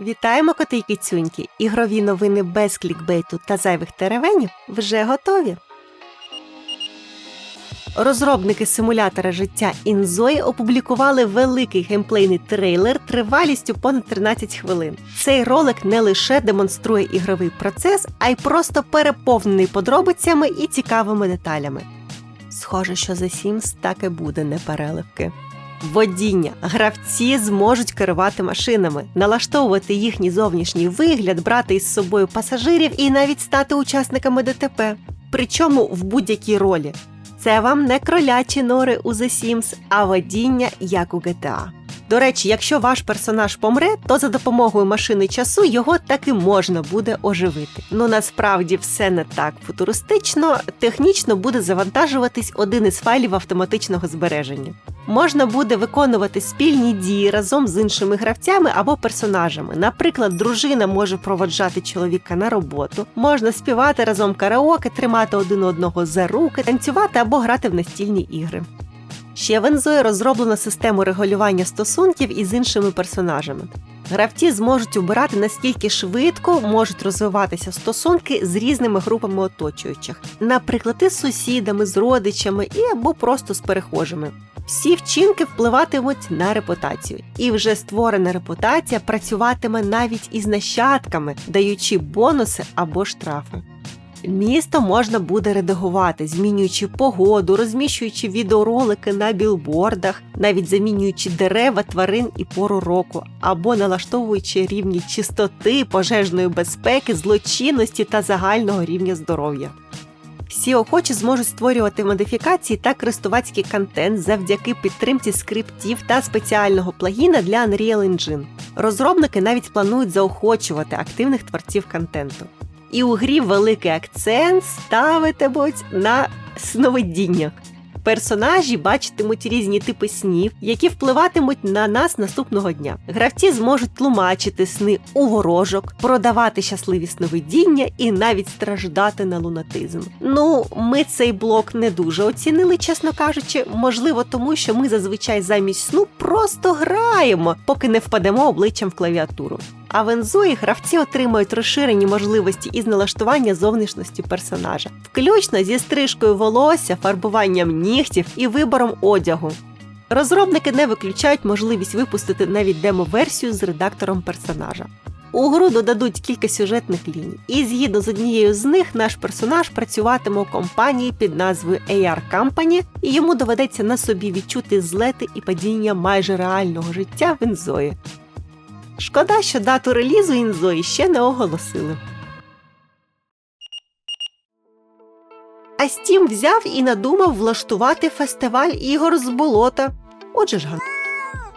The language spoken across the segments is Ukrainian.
Вітаємо коти й кицюньки! Ігрові новини без клікбейту та зайвих теревенів вже готові. Розробники симулятора життя Інзої опублікували великий геймплейний трейлер тривалістю понад 13 хвилин. Цей ролик не лише демонструє ігровий процес, а й просто переповнений подробицями і цікавими деталями. Схоже, що за Sims так і буде не переливки. Водіння. Гравці зможуть керувати машинами, налаштовувати їхній зовнішній вигляд, брати із собою пасажирів і навіть стати учасниками ДТП. Причому в будь-якій ролі. Це вам не кролячі нори у The Sims, а водіння як у GTA. До речі, якщо ваш персонаж помре, то за допомогою машини часу його таки можна буде оживити. Ну насправді все не так футуристично, технічно буде завантажуватись один із файлів автоматичного збереження. Можна буде виконувати спільні дії разом з іншими гравцями або персонажами. Наприклад, дружина може проводжати чоловіка на роботу, можна співати разом караоке, тримати один одного за руки, танцювати або грати в настільні ігри. Ще в Enzoy розроблено систему регулювання стосунків із іншими персонажами. Гравці зможуть обирати наскільки швидко можуть розвиватися стосунки з різними групами оточуючих, наприклад, із сусідами, з родичами і або просто з перехожими. Всі вчинки впливатимуть на репутацію, і вже створена репутація працюватиме навіть із нащадками, даючи бонуси або штрафи. Місто можна буде редагувати, змінюючи погоду, розміщуючи відеоролики на білбордах, навіть замінюючи дерева, тварин і пору року, або налаштовуючи рівні чистоти, пожежної безпеки, злочинності та загального рівня здоров'я. Всі охочі зможуть створювати модифікації та користувацький контент завдяки підтримці скриптів та спеціального плагіна для Unreal Engine. Розробники навіть планують заохочувати активних творців контенту. І у грі великий акцент ставитимуть на сновидіннях. Персонажі бачитимуть різні типи снів, які впливатимуть на нас наступного дня. Гравці зможуть тлумачити сни у ворожок, продавати щасливі сновидіння і навіть страждати на лунатизм. Ну, ми цей блок не дуже оцінили, чесно кажучи, можливо, тому що ми зазвичай замість сну просто граємо, поки не впадемо обличчям в клавіатуру. А в Ензої гравці отримають розширені можливості із налаштування зовнішності персонажа, включно зі стрижкою волосся, фарбуванням нігтів і вибором одягу. Розробники не виключають можливість випустити навіть демо-версію з редактором персонажа. У гру додадуть кілька сюжетних ліній, і згідно з однією з них наш персонаж працюватиме у компанії під назвою AR Company, і йому доведеться на собі відчути злети і падіння майже реального життя в Ензої. Шкода, що дату релізу Інзої ще не оголосили. А Стім взяв і надумав влаштувати фестиваль ігор з болота. Отже ж, ган.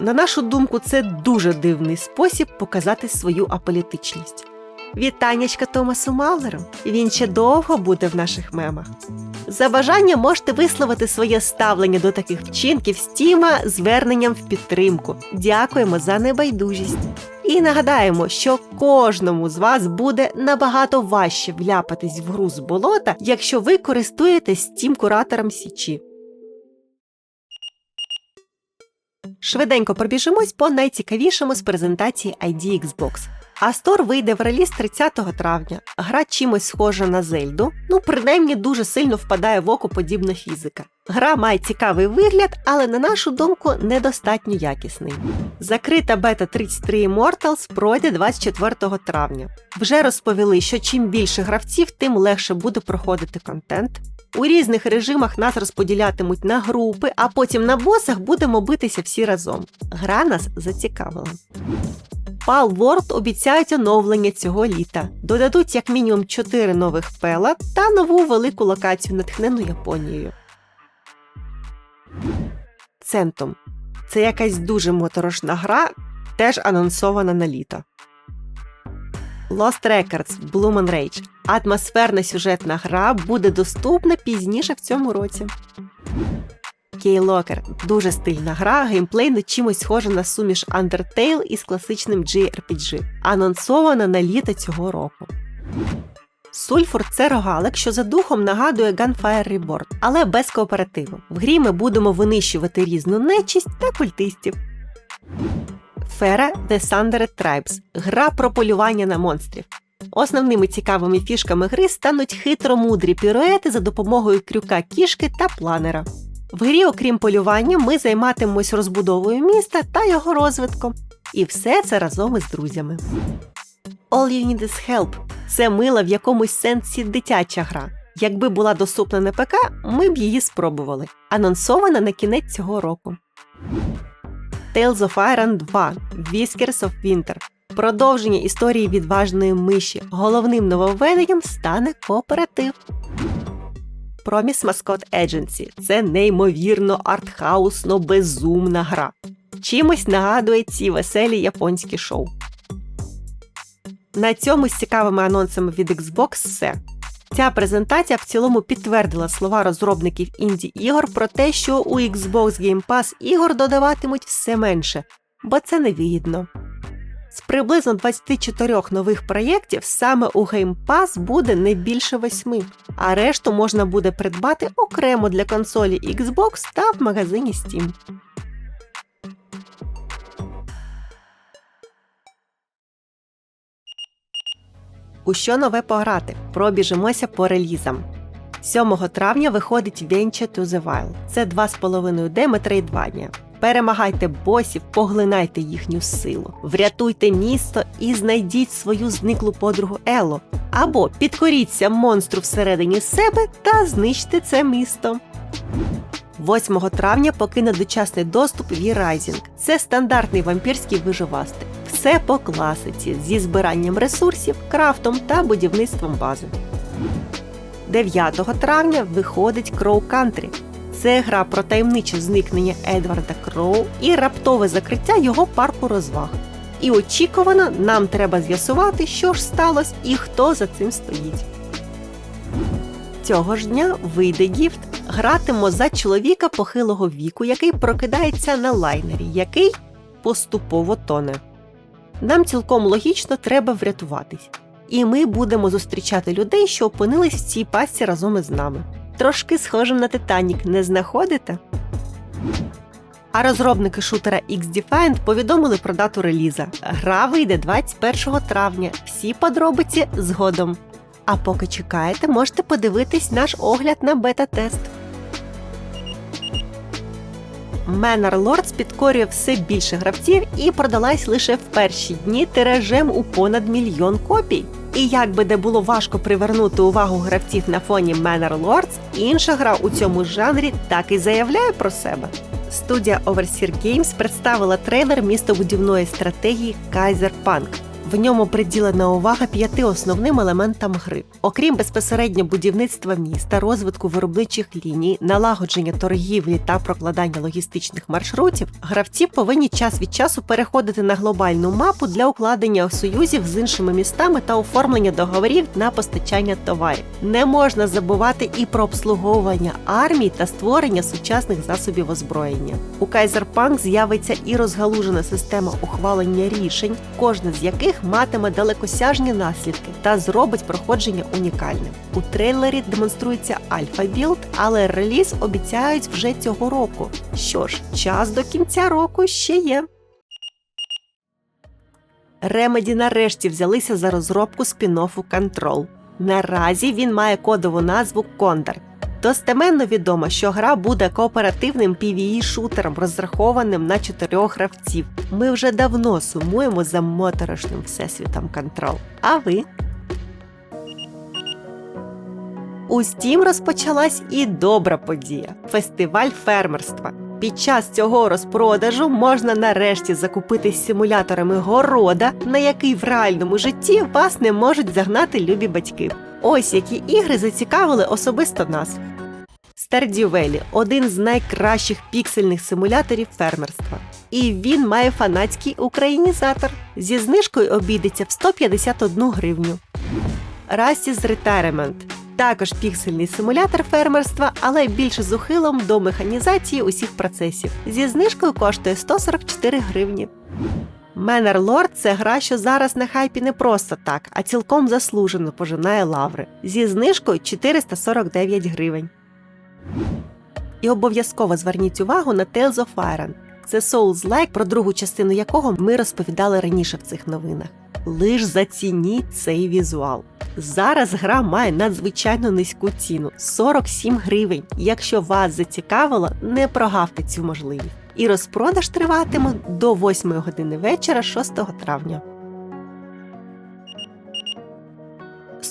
На нашу думку, це дуже дивний спосіб показати свою аполітичність. Вітаннячка Томасу Маллеру. Він ще довго буде в наших мемах. За бажання можете висловити своє ставлення до таких вчинків Стіма зверненням в підтримку. Дякуємо за небайдужість. І нагадаємо, що кожному з вас буде набагато важче вляпатись в гру з болота, якщо ви користуєтесь Steam куратором Січі. Швиденько пробіжимось по найцікавішому з презентації ID Xbox. Астор вийде в реліз 30 травня. Гра чимось схожа на Зельду, ну принаймні дуже сильно впадає в око подібна фізика. Гра має цікавий вигляд, але на нашу думку недостатньо якісний. Закрита бета 33 Immortals пройде 24 травня. Вже розповіли, що чим більше гравців, тим легше буде проходити контент. У різних режимах нас розподілятимуть на групи, а потім на босах будемо битися всі разом. Гра нас зацікавила. Pal World обіцяють оновлення цього літа. Додадуть як мінімум 4 нових пела та нову велику локацію, натхнену Японією. Центом. Це якась дуже моторошна гра, теж анонсована на літо. Lost Records Bloom Rage. Атмосферна сюжетна гра буде доступна пізніше в цьому році. Keylogger – дуже стильна гра, геймплейно чимось схожа на суміш Undertale із класичним JRPG, анонсована на літо цього року. Сульфур це рогалик, що за духом нагадує Gunfire Reborn, але без кооперативу. В грі ми будемо винищувати різну нечість та культистів. Фера The Sundered Tribes гра про полювання на монстрів. Основними цікавими фішками гри стануть хитромудрі піруети за допомогою крюка кішки та планера. В грі, окрім полювання, ми займатимемось розбудовою міста та його розвитком. І все це разом із друзями. All You Need Is Help це мила в якомусь сенсі дитяча гра. Якби була доступна на ПК, ми б її спробували. Анонсована на кінець цього року. Tales of Iron 2 Whiskers of Winter Продовження історії відважної миші. Головним нововведенням стане кооператив. Promise Mascot Agency це неймовірно артхаусно безумна гра. Чимось нагадує ці веселі японські шоу. На цьому з цікавими анонсами від Xbox все. Ця презентація в цілому підтвердила слова розробників інді ігор про те, що у Xbox Game Pass ігор додаватимуть все менше, бо це невигідно. З приблизно 24 нових проєктів саме у Game Pass буде не більше восьми, а решту можна буде придбати окремо для консолі Xbox та в магазині Steam. У що нове пограти? Пробіжимося по релізам. 7 травня виходить Venture to the Wild. Це 2,5D метроїдвання. Перемагайте босів, поглинайте їхню силу, врятуйте місто і знайдіть свою зниклу подругу Ело. Або підкоріться монстру всередині себе та знищте це місто. 8 травня покине дочасний доступ V-Rising. Це стандартний вампірський виживастик. Все по класиці зі збиранням ресурсів, крафтом та будівництвом бази. 9 травня виходить Crow Country. Це гра про таємниче зникнення Едварда Кроу і раптове закриття його парку розваг. І очікувано нам треба з'ясувати, що ж сталося і хто за цим стоїть. Цього ж дня вийде гіфт. Гратимо за чоловіка похилого віку, який прокидається на лайнері, який поступово тоне. Нам цілком логічно треба врятуватись. І ми будемо зустрічати людей, що опинились в цій пастці разом із нами. Трошки схожим на Титанік, не знаходите? А розробники шутера X-Defiant повідомили про дату реліза. Гра вийде 21 травня. Всі подробиці згодом. А поки чекаєте, можете подивитись наш огляд на бета-тест. Manor Lords підкорює все більше гравців і продалась лише в перші дні тиражем у понад мільйон копій. І як би де було важко привернути увагу гравців на фоні Manor Lords, інша гра у цьому жанрі так і заявляє про себе. Студія Overseer Games представила трейлер містобудівної стратегії Kaiser Punk. В ньому приділена увага п'яти основним елементам гри. Окрім безпосередньо будівництва міста, розвитку виробничих ліній, налагодження торгівлі та прокладання логістичних маршрутів, гравці повинні час від часу переходити на глобальну мапу для укладення союзів з іншими містами та оформлення договорів на постачання товарів. Не можна забувати і про обслуговування армій та створення сучасних засобів озброєння. У Kaiserpunk з'явиться і розгалужена система ухвалення рішень, кожна з яких матиме далекосяжні наслідки та зробить проходження унікальним. У трейлері демонструється альфа-білд, але реліз обіцяють вже цього року. Що ж, час до кінця року ще є. Remedy нарешті взялися за розробку спін-оффу Control. Наразі він має кодову назву Кондор. Достеменно відомо, що гра буде кооперативним pve шутером розрахованим на чотирьох гравців. Ми вже давно сумуємо за моторошним всесвітом Control. А ви? У Steam розпочалась і добра подія фестиваль фермерства. Під час цього розпродажу можна нарешті закупитись симуляторами города, на який в реальному житті вас не можуть загнати любі батьки. Ось які ігри зацікавили особисто нас. Stardew один з найкращих піксельних симуляторів фермерства. І він має фанатський українізатор. Зі знижкою обійдеться в 151 гривню. Rastis Retirement – також піксельний симулятор фермерства, але більше з ухилом до механізації усіх процесів. Зі знижкою коштує 144 гривні. Manor Lord – це гра, що зараз на хайпі не просто так, а цілком заслужено пожинає лаври. Зі знижкою 449 гривень. І обов'язково зверніть увагу на Tales of Iron. Це Souls-like, про другу частину якого ми розповідали раніше в цих новинах. Лиш зацініть цей візуал. Зараз гра має надзвичайно низьку ціну 47 гривень. Якщо вас зацікавило, не прогавте цю можливість. І розпродаж триватиме до 8 години вечора 6 травня.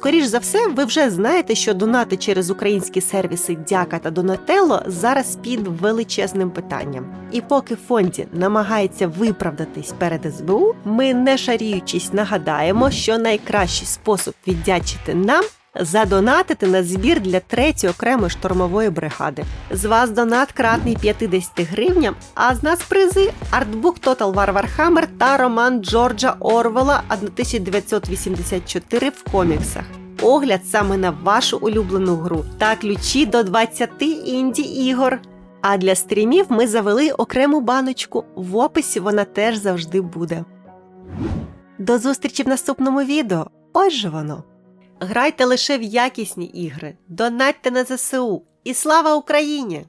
Скоріш за все, ви вже знаєте, що донати через українські сервіси Дяка та Донателло зараз під величезним питанням. І поки фонді намагається виправдатись перед СБУ, ми не шаріючись нагадаємо, що найкращий спосіб віддячити нам. Задонатити на збір для третьої окремої штурмової бригади. З вас донат кратний 50 гривням, а з нас призи артбук Total War Warhammer та роман Джорджа Орвела 1984 в коміксах. Огляд саме на вашу улюблену гру та ключі до 20 інді ігор. А для стрімів ми завели окрему баночку. В описі вона теж завжди буде. До зустрічі в наступному відео. Ось же воно. Грайте лише в якісні ігри, донатьте на ЗСУ і слава Україні!